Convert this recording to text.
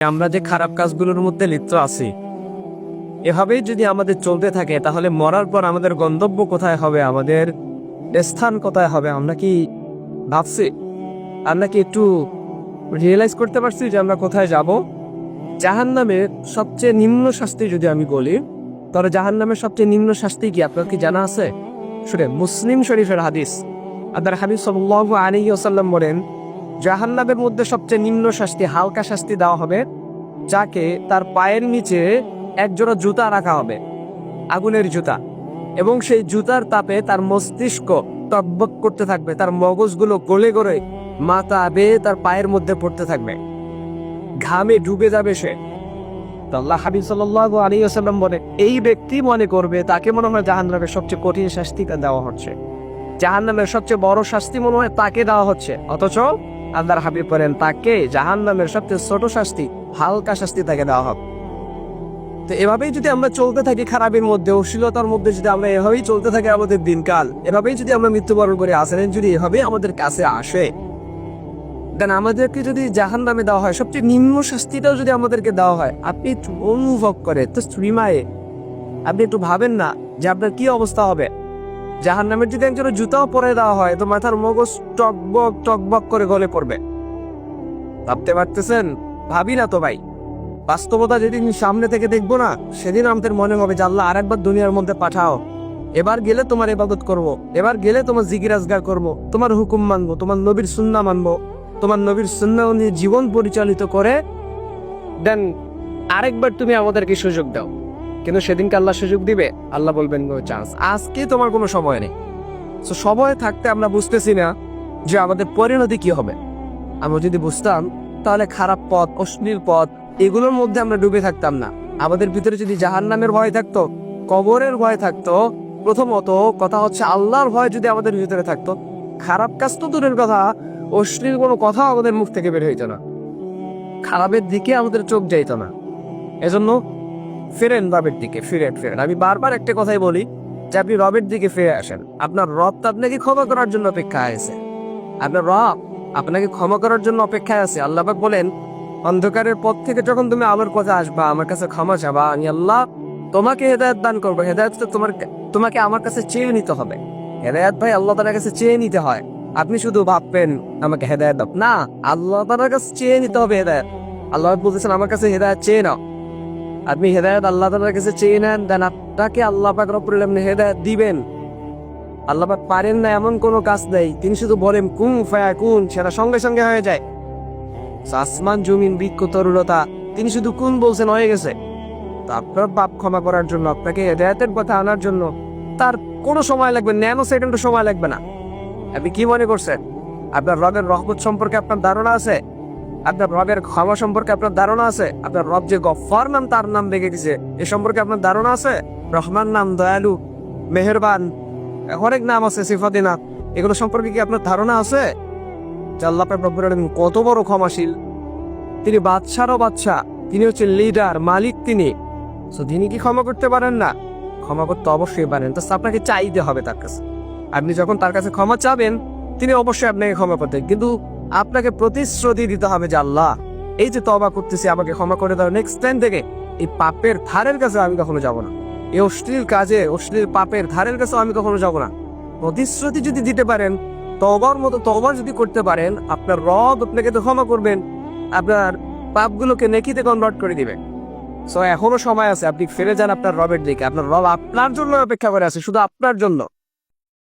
আমরা যে খারাপ কাজগুলোর মধ্যে লিপ্ত আছি, এভাবেই যদি আমাদের চলতে থাকে, তাহলে মরার পর আমাদের গন্তব্য কোথায় হবে? আমাদের স্থান কোথায় হবে? আমরা কি ভাবছি? আমরা কি একটু রিয়েলাইজ করতে পারছি যে আমরা কোথায় যাব? জাহান নামের সবচেয়ে নিম্ন শাস্তি যদি আমি বলি, তাহলে জাহান নামের সবচেয়ে নিম্ন শাস্তি কি? আপনার কি জানা আছে? শুনে, মুসলিম শরীফের হাদিস। আদার হাবিব সাল্লাল্লাহু আলাইহি ওয়াসাল্লাম বলেন জাহান্নামের মধ্যে সবচেয়ে নিম্ন শাস্তি, হালকা শাস্তি দেওয়া হবে, যাকে তার পায়ের নিচে একজোড়া জুতা রাখা হবে, আগুনের জুতা। এবং সেই জুতার তাপে তার মস্তিষ্ক টকবক করতে থাকবে, তার মগজগুলো গলে গলে মাথা বেয়ে তার পায়ের মধ্যে পড়তে থাকবে। ঘামে ডুবে যাবে সে। আল্লাহ হাবিব সাল্লাল্লাহু আলাইহি ওয়াসাল্লাম বলে, এই ব্যক্তি মনে করবে, তাকে মনে হয় জাহান্নামের সবচেয়ে কঠিন শাস্তিটা দেওয়া হচ্ছে। জাহান্নামের সবচেয়ে বড় শাস্তি মনে হয় তাকে দেওয়া হচ্ছে। অথচ আল্লাহর হাবিব বলেন, তাকে জাহান্নামের সবচেয়ে ছোট শাস্তি, হালকা শাস্তি তাকে দেওয়া হবে। তো এভাবেই যদি আমরা চলতে থাকি খারাপের মধ্যে, অশ্লীলতার মধ্যে যদি আমরা এভাবেই চলতে থাকি আমাদের দিনকাল, এভাবেই যদি আমরা মৃত্যুবরণ করে আসেন, যদি এভাবেই আমাদের কাছে আসে দেন আমাদেরকে যদি জাহান নামে দেওয়া হয়, সবচেয়ে নিম্ন শাস্তিটাও যদি আমাদেরকে দেওয়া হয়, আপনি একটু অনুভব করে, তো শ্রীমায়ে আপনি একটু ভাবেন না যে আপনার কি অবস্থা হবে। জাহান নামের যদি একজনের জুতাও পরে দেওয়া হয়, তো মাথার মগজ টকবক টকবক করে গলে পড়বে ভাবতে পারতেছেন ভাবি না তো ভাই বাস্তবতা যেদিন সামনে থেকে দেখব না, সেদিন আমাদের মনে হবে যে আল্লাহ আরেকবার দুনিয়ার মধ্যে পাঠাও এবার গেলে তোমার ইবাদত করব। এবার গেলে তোমার জিগিরাজগার করব। তোমার হুকুম মানবো, তোমার নবীর সুন্না মানবো, তোমার নবীর সুন্না অনুযায়ী জীবন পরিচালিত করে, দেন আরেকবার তুমি আমাদেরকে সুযোগ দাও কিন্তু সেদিনকে আল্লাহ সুযোগ দিবে? আল্লাহ বলবেন নো চান্স আজকে তোমার কোনো সময় নেই। তো সময় থাকতে আমরা বুঝতেছি না যে আমাদের পরিণতি কি হবে। আমরা যদি বুঝতাম, তাহলে খারাপ পথ, অশ্লীল পথ, এগুলোর মধ্যে আমরা ডুবে থাকতাম না। আমাদের ভিতরে যদি জাহান্নামের ভয় থাকতো, কবরের ভয় থাকতো, প্রথমত কথা হচ্ছে আল্লাহর ভয় যদি আমাদের ভিতরে থাকতো। খারাপ কাজ তো দূরের কথা, অশ্লীল কোনো কথা আমাদের মুখ থেকে বের হইতো না। খারাপের দিকে আমাদের চোখ যাইতো না। এজন্য ফিরেন রবের দিকে, ফিরেন ফিরেন। আমি বারবার একটা কথাই বলি যে আপনি রবের দিকে ফিরে আসেন। আপনার রব তো আপনাকে ক্ষমা করার জন্য অপেক্ষায় আছে। আপনার রব আপনাকে ক্ষমা করার জন্য অপেক্ষায় আছে। আল্লাহবাক বলেন, অন্ধকারের পথ থেকে যখন তুমি আমার কথা আসবা, আমার কাছে ক্ষমা চাবা, আমি আল্লাহ তোমাকে হেদায়ত দান করব। হেদায়ত তো তোমার তোমাকে আমার কাছে চেয়ে নিতে হবে। হেদায়ত ভাই আল্লাহ তালার কাছে চেয়ে নিতে হয়। আপনি শুধু ভাববেন, আমাকে হেদায়ত না, আল্লাহ তালার কাছে চেয়ে নিতে হবে হেদায়ত। আল্লাহ বলতেছেন, আমার কাছে হেদায়ত চেয়ে নাও। আপনি হেদায়ত আল্লাহ তালার কাছে চেয়ে নেন, দেন আপনাকে আল্লাহ পাক রব্বুল আলামিন হেদায়ত দিবেন। আল্লাহ পাক পারেন না এমন কোনো কাজ নেই, তিনি শুধু বলেন কুন ফায়া কুন সেটা সঙ্গে সঙ্গে হয়ে যায়। আসমান, জমিন, বৃক্ষ, তরুলতা, তিনি শুধু কোন বলছেন, হয়ে গেছে। আপনার পাপ ক্ষমা করার জন্য, আপনাকে হেদায়তের কথা আনার জন্য, তার কোনো সময় লাগবে ন্যানো সেকেন্ডও সময় লাগবে না। আপনি কি মনে করছেন? আপনার রবের রহমত সম্পর্কে আপনার ধারণা আছে? আপনার রবের ক্ষমা সম্পর্কে আপনার ধারণা আছে? আপনার রব যে গফার নাম, তার নাম রেখে দিছে। এ সম্পর্কে আপনার ধারণা আছে? রহমান নাম, দয়ালু, মেহেরবান অনেক নাম আছে, সিফাতি নাম। এগুলো সম্পর্কে কি আপনার ধারণা আছে? আল্লাহ পাক কত বড় ক্ষমাশীল। তিনি বাদশারও বাদশা তিনি হচ্ছে লিডার মালিক তিনি। তো তিনি কি ক্ষমা করতে পারেন না? ক্ষমা করতে অবশ্যই পারেন। তো আপনাকে চাইতে হবে তার কাছে। আপনি যখন তার কাছে ক্ষমা চাবেন, তিনি অবশ্যই আপনাকে ক্ষমা করতেন কিন্তু আপনাকে প্রতিশ্রুতি দিতে হবে যে আল্লাহ, এই যে তবা করতেছি আমাকে ক্ষমা করে দাও নেক্সট টাইম থেকে এই পাপের ধারের কাছে আমি কখনো যাব না। এই অশ্লীল কাজে, অশ্লীল পাপের ধারের কাছে আমি কখনো যাব না। প্রতিশ্রুতি যদি দিতে পারেন তবার মতো তবা যদি করতে পারেন, আপনার রব আপনাকে তো ক্ষমা করবেন, আপনার পাপগুলোকে নেকিতে কনভার্ট করে দিবে সো এখনও সময় আছে, আপনি ফিরে যান আপনার রবের দিকে, আপনার রব আপনার জন্য অপেক্ষা করে আছে, শুধু আপনার জন্য।